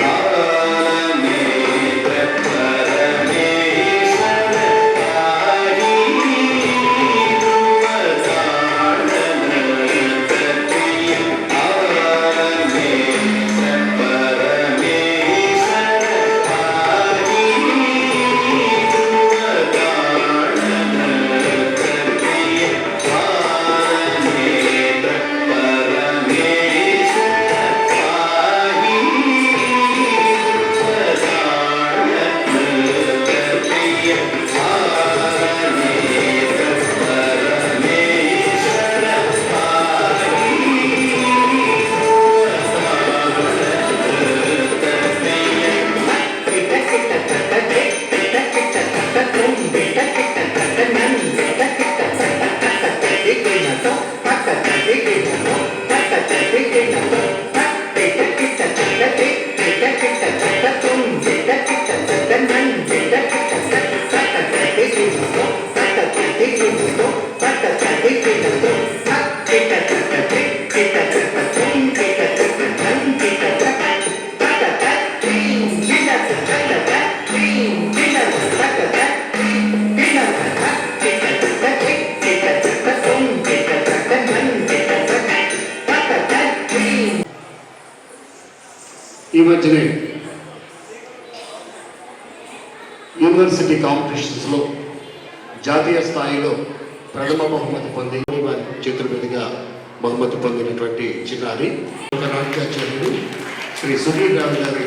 ఈ పొందినటువంటి ఒక రాజ్యాచార్యుడు శ్రీ సునీల్ రావు గారి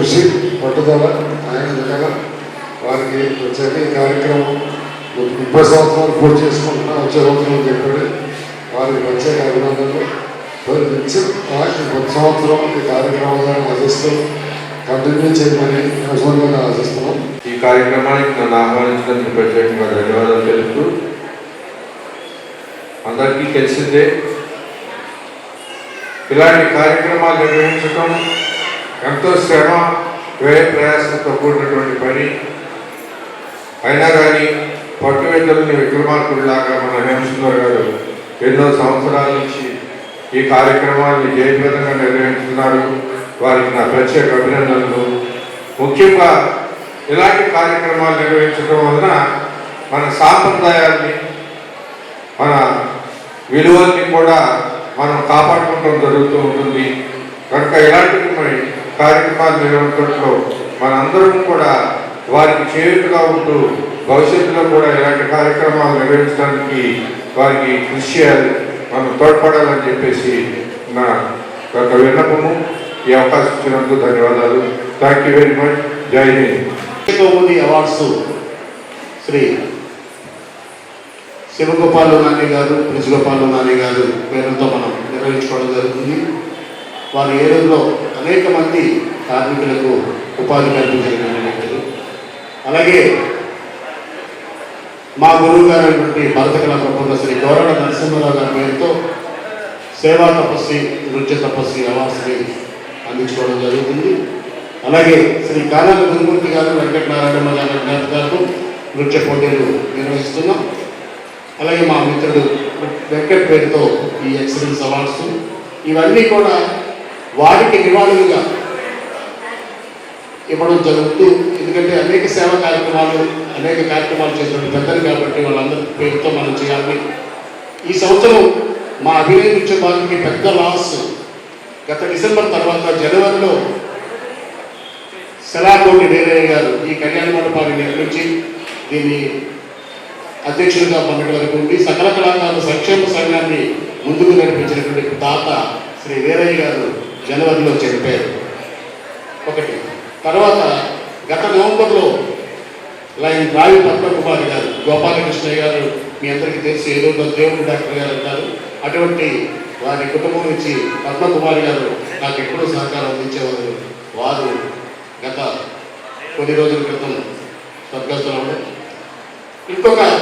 కృషి పట్టుదల ఆయన నిజంగా వారికి ప్రత్యేక కార్యక్రమం ముప్పై సంవత్సరాలు పూర్తి చేసుకుంటున్నా వచ్చే రోజులు చెప్పాడు. వారికి ప్రత్యేక అభినందనలు. మరి నిత్యం వారికి ప్రతి సంవత్సరం ఈ కార్యక్రమాలను ఆశిస్తూ కంటిన్యూ చేయమని వ్యవసాయంగా ఆశిస్తున్నాం. ఈ కార్యక్రమానికి నన్ను ఆహ్వానించినందుకు ప్రత్యేకంగా ధన్యవాదాలు తెలుపుతూ అందరికీ తెలిసిందే ఇలాంటి కార్యక్రమాలు నిర్వహించడం ఎంతో శ్రమ వ్యయ ప్రయాసంతో కూడినటువంటి పని. అయినా కానీ పట్టుబిడ్డలని విక్రమార్కుడిలాగా మన హేమసుందర్ గారు ఎన్నో సంవత్సరాల నుంచి ఈ కార్యక్రమాన్ని జయప్రదంగా నిర్వహిస్తున్నారు వారికి నా ప్రత్యేక అభినందనలు. ముఖ్యంగా ఇలాంటి కార్యక్రమాలు నిర్వహించడం వలన మన సాంప్రదాయాన్ని మన విలువల్ని కూడా మనం కాపాడుకోవడం జరుగుతూ ఉంటుంది. కనుక ఇలాంటి కార్యక్రమాలు నిర్వహించడంలో మనందరం కూడా వారికి చేరుతుగా ఉంటూ భవిష్యత్తులో కూడా ఇలాంటి కార్యక్రమాలు నిర్వహించడానికి వారికి కృషి చేయాలి మనం తోడ్పడాలని చెప్పేసి నా యొక్క విన్నపము. ఈ అవకాశం ఇచ్చినందుకు ధన్యవాదాలు. థ్యాంక్ యూ వెరీ మచ్ జై హింద్ అవార్డ్స్ శ్రీ శివగోపాల్ నాని గారు బ్రిజగోపాలు నాని గారు పేరుతో మనం నిర్వహించుకోవడం జరుగుతుంది. వారు ఏలూరులో అనేక మంది కార్మికులకు ఉపాధి కల్పించగలిగినట్టు అలాగే మా గురువు గారు అయినటువంటి భరత కళా ప్రపంచ శ్రీ గౌరవ నరసింహారావు గారి పేరుతో సేవా తపస్వి నృత్య తపస్వి అవార్డ్స్ని అందించుకోవడం జరుగుతుంది. అలాగే శ్రీ కానాల గురుమూర్తి గారు వెంకటనారాయణ గారి గారు నృత్య పోటీలు నిర్వహిస్తున్నాం. అలాగే మా మిత్రుడు వెంకట్ పేరుతో ఈ ఎక్సలెన్స్ అవార్డ్స్. ఇవన్నీ కూడా వారికి నివాళులుగా ఇవ్వడం జరుగుతూ ఎందుకంటే అనేక సేవా కార్యక్రమాలు అనేక కార్యక్రమాలు చేసినటువంటి పెద్దలు కాబట్టి వాళ్ళందరి పేరుతో మనం చేయాలి. ఈ సంవత్సరం మా అభినయ నృత్య వారికి పెద్ద లాస్ గత డిసెంబర్ తర్వాత జనవరిలో శలాకోటి వీరయ్య గారు ఈ కళ్యాణ మండపాన్ని నిర్మించి దీన్ని అధ్యక్షుడిగా మొన్నటి వరకు ఉండి సకల కళాకారుల సంక్షేమ సంఘాన్ని ముందుకు నడిపించినటువంటి దాత శ్రీ వీరయ్య గారు జనవరిలో చనిపోయారు. ఒకటి. తర్వాత గత నవంబర్లో లైన్ రావి పద్మకుమారి గారు గోపాలకృష్ణయ్య గారు మీ అందరికీ తెలిసి ఏదో దేవుడు డాక్టర్ గారు అంటారు. అటువంటి వారి కుటుంబం నుంచి పద్మకుమారి గారు నాకు ఎప్పుడూ సహకారం అందించేవారు వారు గత కొన్ని రోజుల క్రితం స్వర్గస్థులు ఇంకొక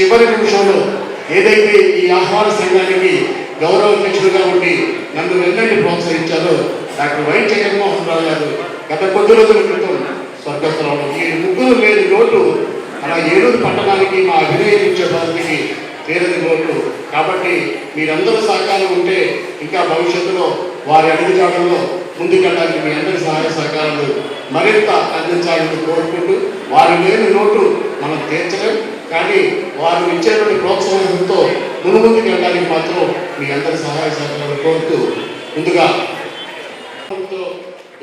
చివరి నిమిషంలో ఏదైతే ఈ ఆహ్వాన సంఘానికి గౌరవ అధ్యక్షుడిగా ఉండి నన్ను వెన్నటి ప్రోత్సహించారో డాక్టర్ వై జగన్మోహన్ రావు గారు గత కొద్ది రోజుల క్రితం స్వర్గస్థలం ఈ ముగ్గురు లేని లోటు అలా ఏలూరు పట్టణానికి మా అభినయించే భారతికి తీరని లోటు కాబట్టి మీరందరూ సహకారం ఉంటే ఇంకా భవిష్యత్తులో వారి అడుగుజాడల్లో ముందుకెళ్ళడానికి మీ అందరి సహాయ సహకారాలు మరింత అందించాలని కోరుకుంటూ వారు లేని లోటు మనం తీర్చలేం. కానీ వారు ఇచ్చేటువంటి ప్రోత్సాహంతో మునుముందుకు వెళ్ళడానికి మాత్రం మీ అందరి సహాయ సహకారాలు కోరుతూ ముందుగా గౌరవంతో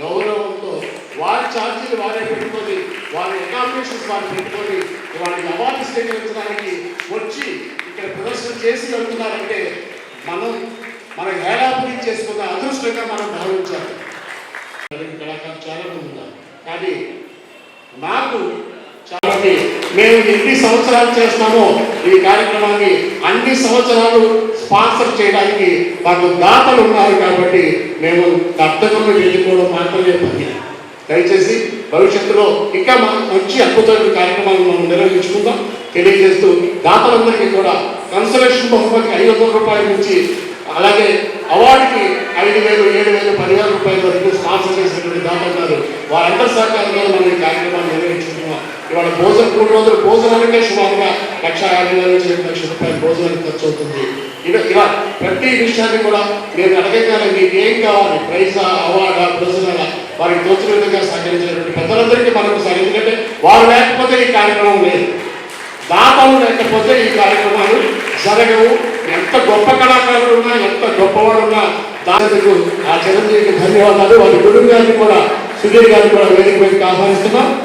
గౌరవంతో వారి ఛార్జీలు వారే పెట్టుకొని వారి అకామిడేషన్స్ వారు పెట్టుకొని వారిని అవార్డు స్వీకరించడానికి వచ్చి ఇక్కడ ప్రదర్శన చేసి వెళ్తున్నారంటే మనం మన హేళాపురి చేసుకున్న అదృష్టంగా మనం భావించాలి. కళాకారులు చాలా మంది ఉన్నారు. కానీ నాకు మేము ఎన్ని సంవత్సరాలు చేస్తామో ఈ కార్యక్రమాన్ని అన్ని సంవత్సరాలు స్పాన్సర్ చేయడానికి మాకు దాతలు ఉన్నారు కాబట్టి మేము దత్తకులను వెళ్ళిపోవడం మాత్రమే పని. దయచేసి భవిష్యత్తులో ఇంకా మనం మంచి అద్భుతమైన కార్యక్రమాలు మనం నిర్వహించుకుందాం. తెలియజేస్తూ దాతలందరికీ కూడా కన్సలేషన్ బహుమతి ఐదు వందల రూపాయల నుంచి అలాగే అవార్డుకి ఐదు వేలు ఏడు వేలు పదివేల రూపాయల వరకు స్పాన్సర్ చేసినటువంటి దాతలు వారందరి సహకారంలో మనం ఈ కార్యక్రమాన్ని నిర్వహించుకుంటున్నాం. ఇవాళ భోజనం మూడు రోజులు భోజనానికే సుమారుగా లక్ష యాభై వేల నుంచి రెండు లక్షల రూపాయల భోజనానికి ఖర్చు అవుతుంది. ఇలా ఇలా ప్రతి విషయాన్ని కూడా మీరు అడగగానే మీకు ఏం కావాలి? ప్రైజా అవార్డా ప్రజల వారికి తోచిన విధంగా సహకరించినటువంటి పెద్దలందరికీ మనకు సహకరి ఎందుకంటే వారు లేకపోతే ఈ కార్యక్రమం లేదు. దాతలు లేకపోతే ఈ కార్యక్రమాలు జరగవు. ఎంత గొప్ప కళాకారులు ఉన్నా ఎంత గొప్ప దానికి ఆ చిరంజీవికి ధన్యవాదాలు. వారి గురువు గారిని కూడా సుధీర్ గారిని కూడా వేదిక మీదకి ఆహ్వానిస్తున్నాం.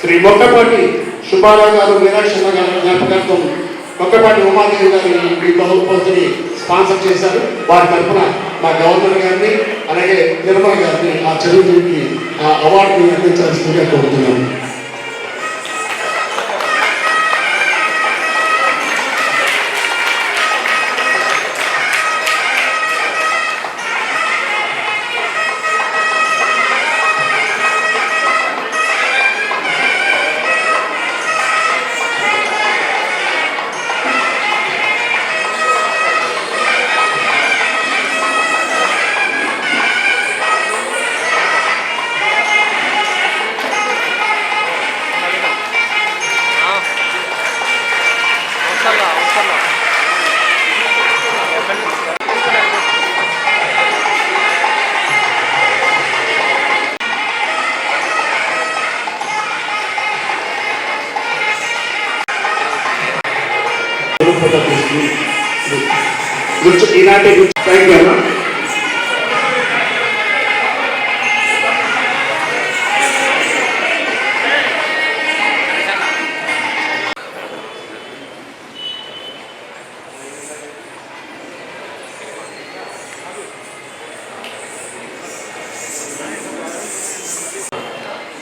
శ్రీ మొక్కపాటి సుబ్బారావు గారు మీనాక్షమ్మ గారు జ్ఞాపకార్థం మొక్కపాటి ఉమాదేవి గారు ఈ- బహుమతిని స్పాన్సర్ చేశారు. వారి తరఫున మా గవర్నర్ గారిని అలాగే నిర్మల్ గారిని ఆ చిరంజీవికి ఆ అవార్డుని అందించాల్సిందిగా కోరుతున్నాను.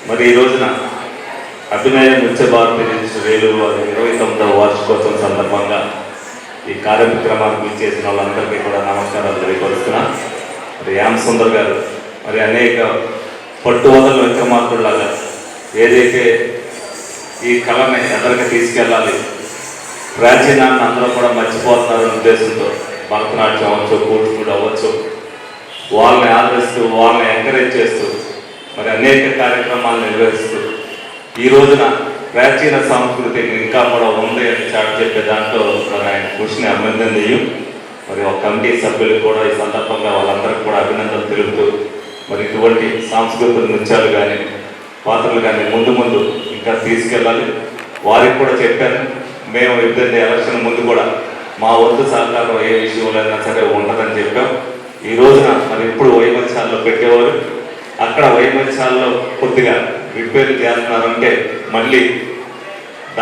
మరి ఈ రోజున అభినయ నృత్య భారతి వేలూరు వారి ఇరవై తొమ్మిదవ వార్షికోత్సవం సందర్భంగా ఈ కార్యక్రమానికి చేసిన వాళ్ళందరికీ కూడా నమస్కారాలు తెలియపరుస్తున్నా. మరి యామ్ సుందర్ గారు మరి అనేక పట్టువదల విక్రమార్కుల్లాగా ఏదైతే ఈ కళని ఎదరికి తీసుకెళ్ళాలి ప్రాచీనాన్ని అందరూ కూడా మర్చిపోతున్నారనే ఉద్దేశంతో భరతనాట్యం అవ్వచ్చు కూచిపూడి అవ్వచ్చు వాళ్ళని ఆదరిస్తూ వాళ్ళని ఎంకరేజ్ చేస్తూ మరి అనేక కార్యక్రమాలు నిర్వహిస్తూ ఈ రోజున ప్రాచీన సంస్కృతి ఇంకా కూడా ఉంది అని చాటు చెప్పే దాంట్లో మరి ఆయన కృషిని అభినందనీయం మరి ఒక కమిటీ సభ్యులు కూడా ఈ సందర్భంగా వాళ్ళందరికీ కూడా అభినందనలు తెలుపుతూ మరి ఇటువంటి సాంస్కృతిక నృత్యాలు కానీ పాత్రలు కానీ ముందు ముందు ఇంకా తీసుకెళ్ళాలి. వారికి కూడా చెప్పాను మేము ఇద్దరిని ఎలక్షన్ ముందు కూడా మా వంతు సహకారం ఏ విషయంలో అయినా సరే ఉండదని చెప్పాం. ఈ రోజున మరి ఎప్పుడు వైమత్సాల్లో పెట్టేవారు. అక్కడ వైమత్స్యాల్లో కొద్దిగా రిపేర్ చేస్తున్నారంటే మళ్ళీ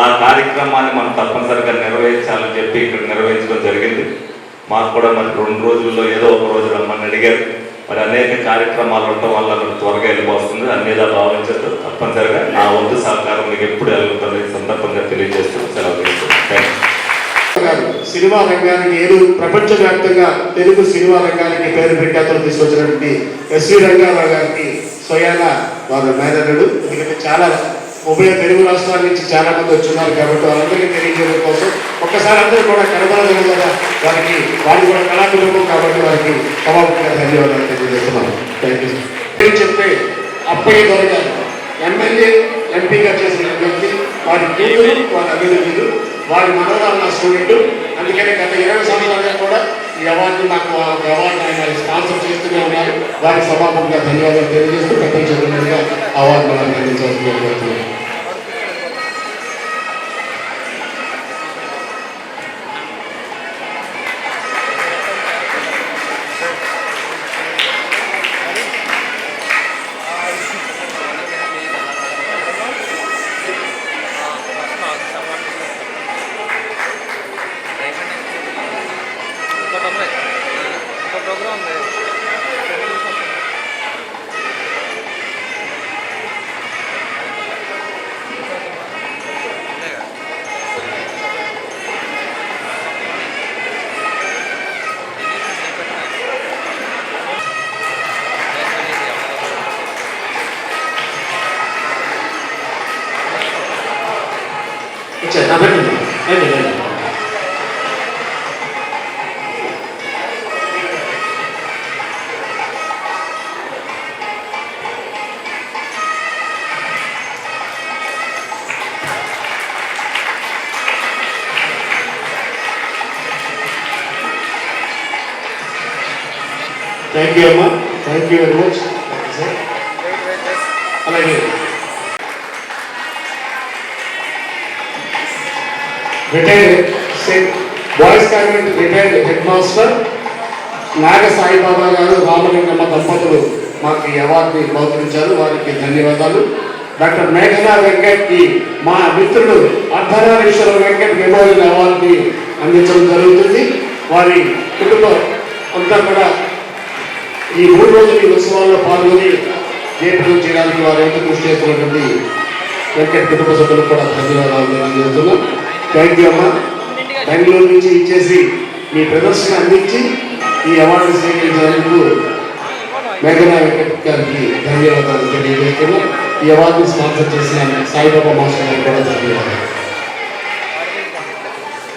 ఆ కార్యక్రమాన్ని మనం తప్పనిసరిగా నిర్వహించాలని చెప్పి ఇక్కడ నిర్వహించడం జరిగింది. మాకు కూడా మరి రెండు రోజుల్లో ఏదో ఒక రోజు రమ్మని అడిగారు. మరి అనేక కార్యక్రమాలు ఉండటం వల్ల మరి త్వరగా వెళ్ళిపోతుంది అన్నిదా భావించదు తప్పనిసరిగా నా వంతు సహకారం మీకు ఎప్పుడు వెళ్తుంది సందర్భంగా తెలియజేస్తూ సినిమా రంగానికి ఏడు ప్రపంచవ్యాప్తంగా తెలుగు సినిమా రంగానికి పేరు ప్రఖ్యాతలు తీసుకొచ్చినటువంటి ఎస్వి రంగారావు గారికి స్వయాన వారు మేనరుడు ఎందుకంటే చాలా ఉభయ తెలుగు రాష్ట్రాల నుంచి చాలా మంది వచ్చున్నారు కాబట్టి వాళ్ళందరికీ తెలియజేయడం కోసం ఒక్కసారి అందరూ కూడా కనబడలేదు కదా వారికి వారు కూడా కళాకుటుంబం కాబట్టి వారికి సభాముఖంగా ధన్యవాదాలు తెలియజేస్తున్నాను. థ్యాంక్ యూ నేను అప్పయ్య దొరగారు. ఎమ్మెల్యే ఎంపీగా చేసిన వ్యక్తి వారి కూతురు వారి అభివృద్ధులు వారి మనవరాలు నా స్టూడెంట్ అందుకని గత ఇరవై సంవత్సరాలుగా కూడా ఈ అవార్డు నాకు అవార్డు ఆయన స్పాన్సర్ చేస్తూనే ఉన్నారు. వారికి సభాపతిగా ధన్యవాదాలు తెలియజేస్తూ పెద్ద చదువుగా అవార్డు మనకు అందించాల్సిందిగా థ్యాంక్ యూ అమ్మా. థ్యాంక్ యూ వెరీ మచ్ అలాగే. Retired boys convent retired head master Naga Saibaba garu Ramalingamma దంపతులు మాకు ఈ అవార్డుని బహుకరించారు. వారికి ధన్యవాదాలు. డాక్టర్ మేఘనా వెంకట్కి మా మిత్రుడు అర్ధనారీశ్వర వెంకట్ మెమోరియల్ అవార్డుని అందించడం జరుగుతుంది. వారి కుటుంబం అంతా కూడా ఈ మూడు రోజుల ఈ ఉత్సవాల్లో పాల్గొని జయప్రదం చేయడానికి వారు ఎంత కృషి చేస్తున్నటువంటి వెంకట కుటుంబ సభ్యులకు కూడా ధన్యవాదాలు తెలియజేస్తున్నాం. థ్యాంక్ యూ అమ్మా. బెంగళూరు నుంచి ఇచ్చేసి మీ ప్రదర్శన అందించి ఈ అవార్డు స్వీకరించినందుకు మేఘనా వెంకట్ గారికి ధన్యవాదాలు తెలియజేస్తున్నాం. ఈ అవార్డును స్పాన్సర్ చేసిన సాయిబాబా మాస్టర్ గారికి కూడా ధన్యవాదాలు.